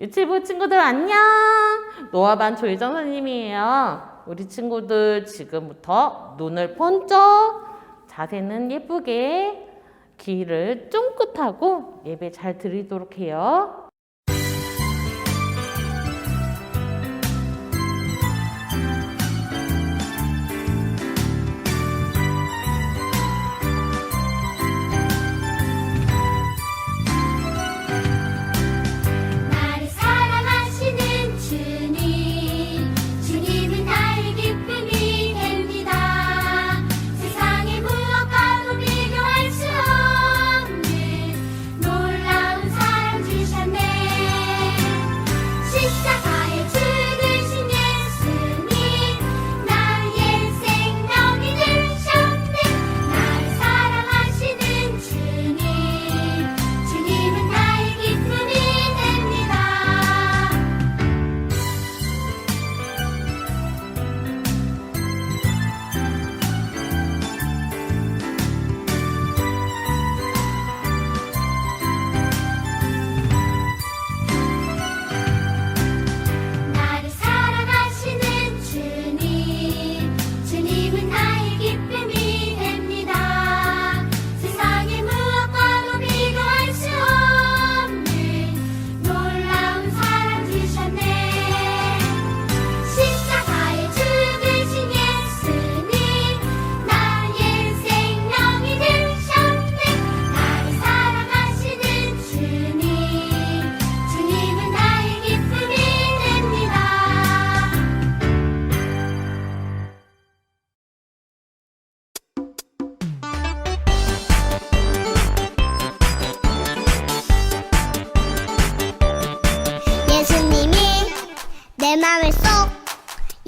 유치부 친구들 안녕! 노아반 조혜정 선생님이에요. 우리 친구들 지금부터 눈을 번쩍, 자세는 예쁘게, 귀를 쫑긋하고 예배 잘 드리도록 해요.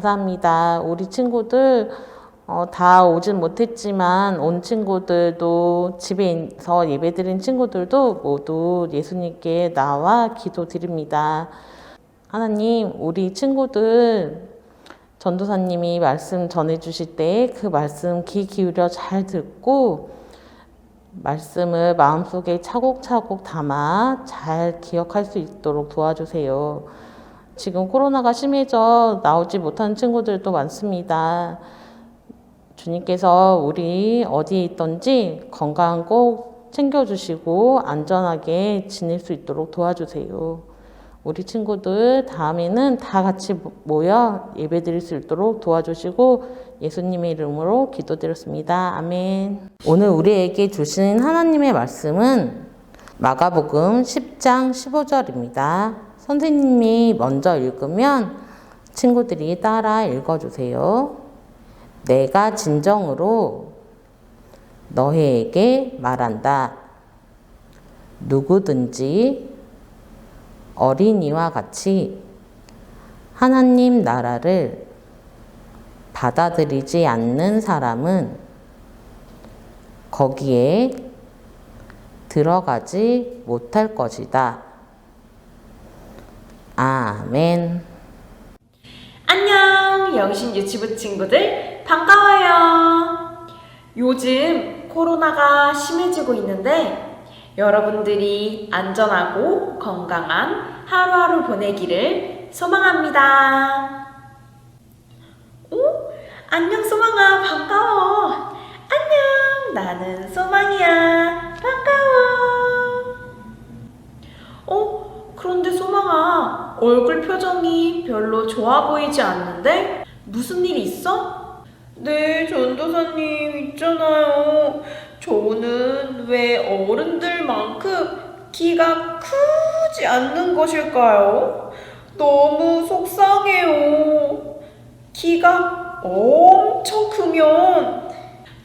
감사합니다. 우리 친구들 어, 다 오진 못했지만 온 친구들도 집에서 예배드린 친구들도 모두 예수님께 나와 기도드립니다. 하나님 우리 친구들 전도사님이 말씀 전해주실 때 그 말씀 귀 기울여 잘 듣고 말씀을 마음속에 차곡차곡 담아 잘 기억할 수 있도록 도와주세요. 지금 코로나가 심해져 나오지 못하는 친구들도 많습니다. 주님께서 우리 어디에 있던지 건강 꼭 챙겨주시고 안전하게 지낼 수 있도록 도와주세요. 우리 친구들 다음에는 다 같이 모여 예배 드릴 수 있도록 도와주시고 예수님의 이름으로 기도드렸습니다. 아멘. 오늘 우리에게 주신 하나님의 말씀은 마가복음 10장 15절입니다. 선생님이 먼저 읽으면 친구들이 따라 읽어주세요. 내가 진정으로 너희에게 말한다. 누구든지 어린이와 같이 하나님 나라를 받아들이지 않는 사람은 거기에 들어가지 못할 것이다. 아멘. 안녕, 영신 유치부 친구들 반가워요. 요즘 코로나가 심해지고 있는데 여러분들이 안전하고 건강한 하루하루 보내기를 소망합니다. 오, 안녕 소망아 반가워. 안녕, 나는 소망이야. 반가워. 어, 그런데 소망아, 얼굴 표정이 별로 좋아 보이지 않는데? 무슨 일 있어? 네, 전도사님, 있잖아요. 저는 왜 어른들만큼 키가 크지 않는 것일까요? 너무 속상해요. 키가 엄청 크면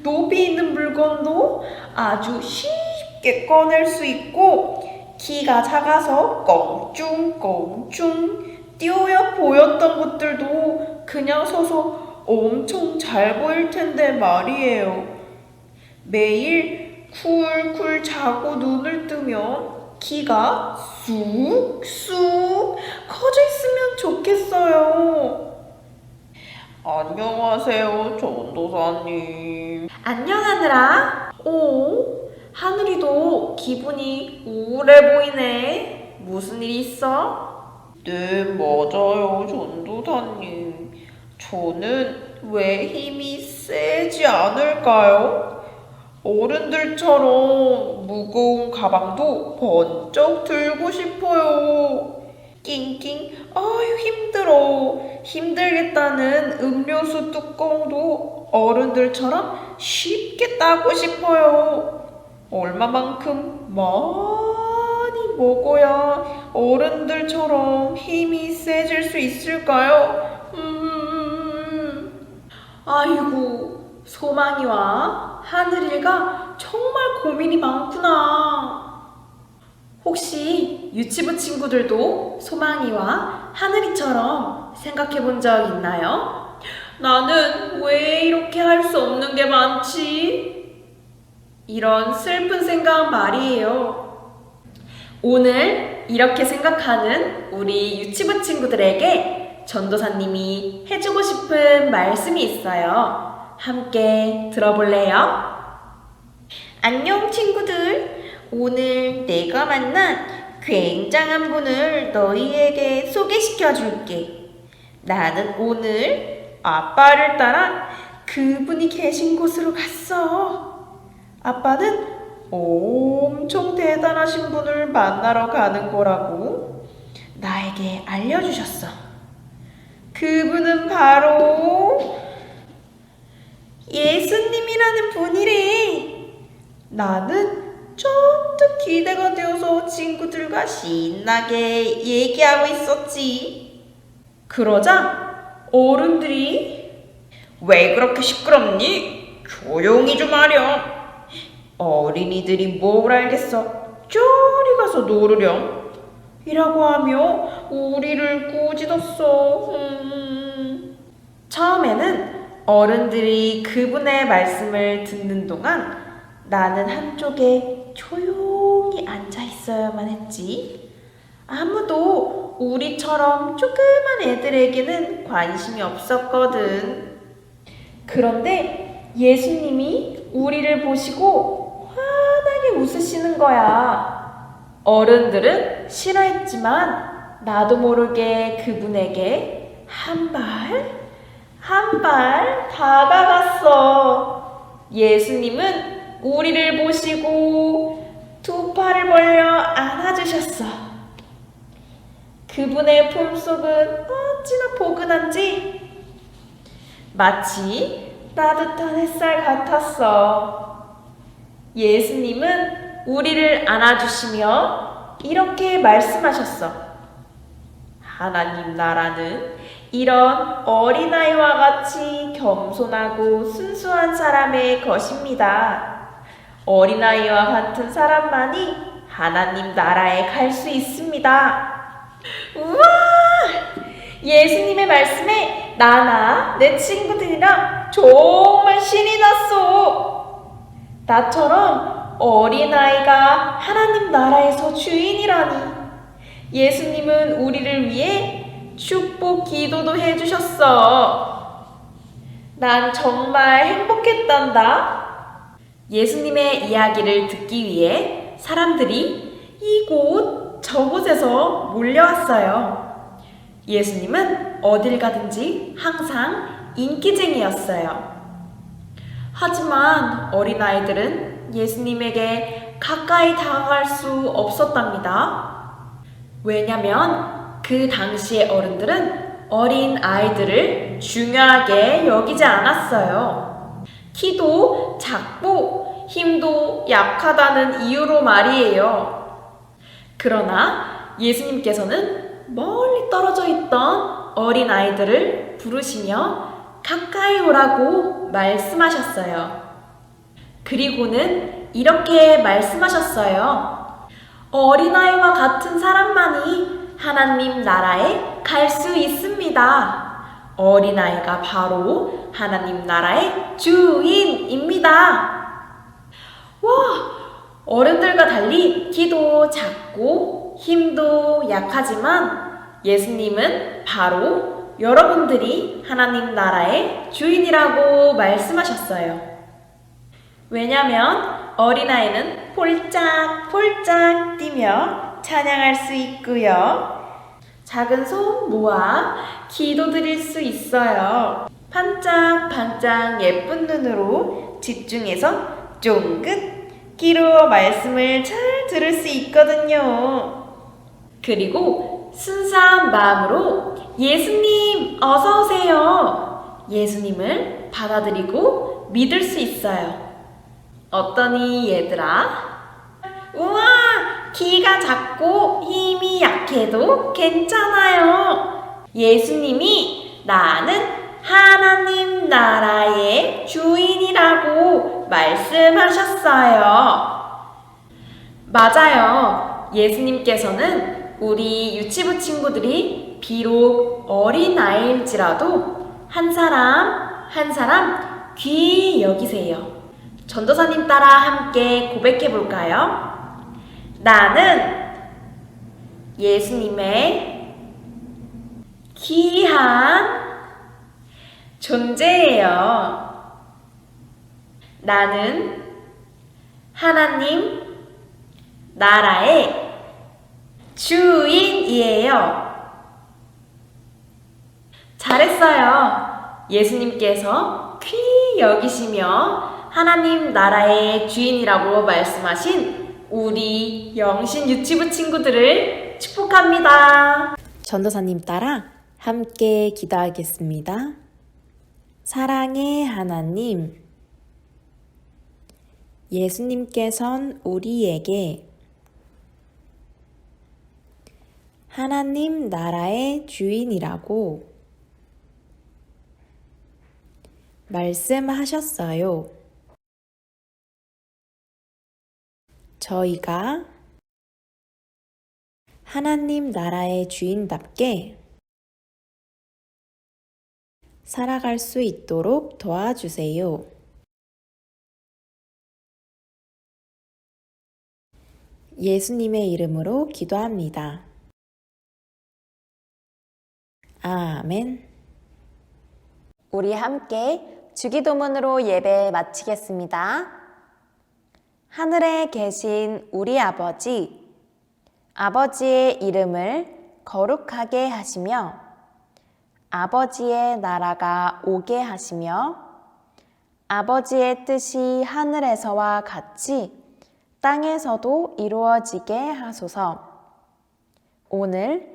높이 있는 물건도 아주 쉽게 꺼낼 수 있고 키가 작아서 껑충 껑충 뛰어야 보였던 것들도 그냥 서서 엄청 잘 보일 텐데 말이에요. 매일 쿨쿨 자고 눈을 뜨면 키가 쑥쑥 커져 있으면 좋겠어요. 안녕하세요, 전도사님. 안녕하느라? 오, 하늘이도 기분이 우울해 보이네. 무슨 일 있어? 네, 맞아요, 전도사님. 저는 왜 힘이 세지 않을까요? 어른들처럼 무거운 가방도 번쩍 들고 싶어요. 낑낑, 아유, 힘들어. 힘들겠다는 음료수 뚜껑도 어른들처럼 쉽게 따고 싶어요. 얼마만큼 많이 먹어야 어른들처럼 힘이 세질 수 있을까요? 음, 아이고, 소망이와 하늘이가 정말 고민이 많구나. 혹시 유치부 친구들도 소망이와 하늘이처럼 생각해 본 적 있나요? 나는 왜 이렇게 할 수 없는 게 많지? 이런 슬픈 생각 말이에요. 오늘 이렇게 생각하는 우리 유치부 친구들에게 전도사님이 해주고 싶은 말씀이 있어요. 함께 들어볼래요? 안녕 친구들. 오늘 내가 만난 굉장한 분을 너희에게 소개시켜 줄게. 나는 오늘 아빠를 따라 그분이 계신 곳으로 갔어. 아빠는 엄청 대단하신 분을 만나러 가는 거라고 나에게 알려주셨어. 그분은 바로 예수님이라는 분이래. 나는 쫀득 기대가 되어서 친구들과 신나게 얘기하고 있었지. 그러자 어른들이 왜 그렇게 시끄럽니? 조용히 좀 하렴. 어린이들이 뭘 알겠어? 저리 가서 놀으렴. 이라고 하며 우리를 꾸짖었어. 음. 처음에는 어른들이 그분의 말씀을 듣는 동안 나는 한쪽에 조용히 앉아 있어야만 했지. 아무도 우리처럼 조그만 애들에게는 관심이 없었거든. 그런데 예수님이 우리를 보시고 웃으시는 거야. 어른들은 싫어했지만 나도 모르게 그분에게 한 발, 한 발 다가갔어. 예수님은 우리를 보시고 두 팔을 벌려 안아주셨어. 그분의 품속은 어찌나 포근한지 마치 따뜻한 햇살 같았어. 예수님은 우리를 안아주시며 이렇게 말씀하셨어. 하나님 나라는 이런 어린아이와 같이 겸손하고 순수한 사람의 것입니다. 어린아이와 같은 사람만이 하나님 나라에 갈 수 있습니다. 우와! 예수님의 말씀에 나나 내 친구들이랑 정말 신이 났어. 나처럼 어린아이가 하나님 나라에서 주인이라니. 예수님은 우리를 위해 축복 기도도 해주셨어. 난 정말 행복했단다. 예수님의 이야기를 듣기 위해 사람들이 이곳 저곳에서 몰려왔어요. 예수님은 어딜 가든지 항상 인기쟁이였어요. 하지만 어린아이들은 예수님에게 가까이 다가갈 수 없었답니다. 왜냐면 그 당시의 어른들은 어린 아이들을 중요하게 여기지 않았어요. 키도 작고 힘도 약하다는 이유로 말이에요. 그러나 예수님께서는 멀리 떨어져 있던 어린 아이들을 부르시며 가까이 오라고 말씀하셨어요. 그리고는 이렇게 말씀하셨어요. 어린아이와 같은 사람만이 하나님 나라에 갈 수 있습니다. 어린아이가 바로 하나님 나라의 주인입니다. 와, 어른들과 달리 키도 작고 힘도 약하지만 예수님은 바로 여러분들이 하나님 나라의 주인이라고 말씀하셨어요. 왜냐면 어린아이는 폴짝폴짝 뛰며 찬양할 수 있고요. 작은 손 모아 기도 드릴 수 있어요. 반짝반짝 예쁜 눈으로 집중해서 쫑긋 귀로 말씀을 잘 들을 수 있거든요. 그리고 순수한 마음으로 예수님 어서 오세요. 예수님을 받아들이고 믿을 수 있어요. 어떠니 얘들아? 우와 키가 작고 힘이 약해도 괜찮아요. 예수님이 나는 하나님 나라의 주인이라고 말씀하셨어요. 맞아요. 예수님께서는 우리 유치부 친구들이 비록 어린 아이일지라도 한 사람 한 사람 귀히 여기세요. 전도사님 따라 함께 고백해 볼까요? 나는 예수님의 귀한 존재예요. 나는 하나님 나라의 주인이에요. 잘했어요. 예수님께서 귀 여기시며 하나님 나라의 주인이라고 말씀하신 우리 영신 유치부 친구들을 축복합니다. 전도사님 따라 함께 기도하겠습니다. 사랑의 하나님, 예수님께선 우리에게 하나님 나라의 주인이라고 말씀하셨어요. 저희가 하나님 나라의 주인답게 살아갈 수 있도록 도와주세요. 예수님의 이름으로 기도합니다. 아멘. 우리 함께 주기도문으로 예배 마치겠습니다. 하늘에 계신 우리 아버지, 아버지의 이름을 거룩하게 하시며, 아버지의 나라가 오게 하시며, 아버지의 뜻이 하늘에서와 같이 땅에서도 이루어지게 하소서. 오늘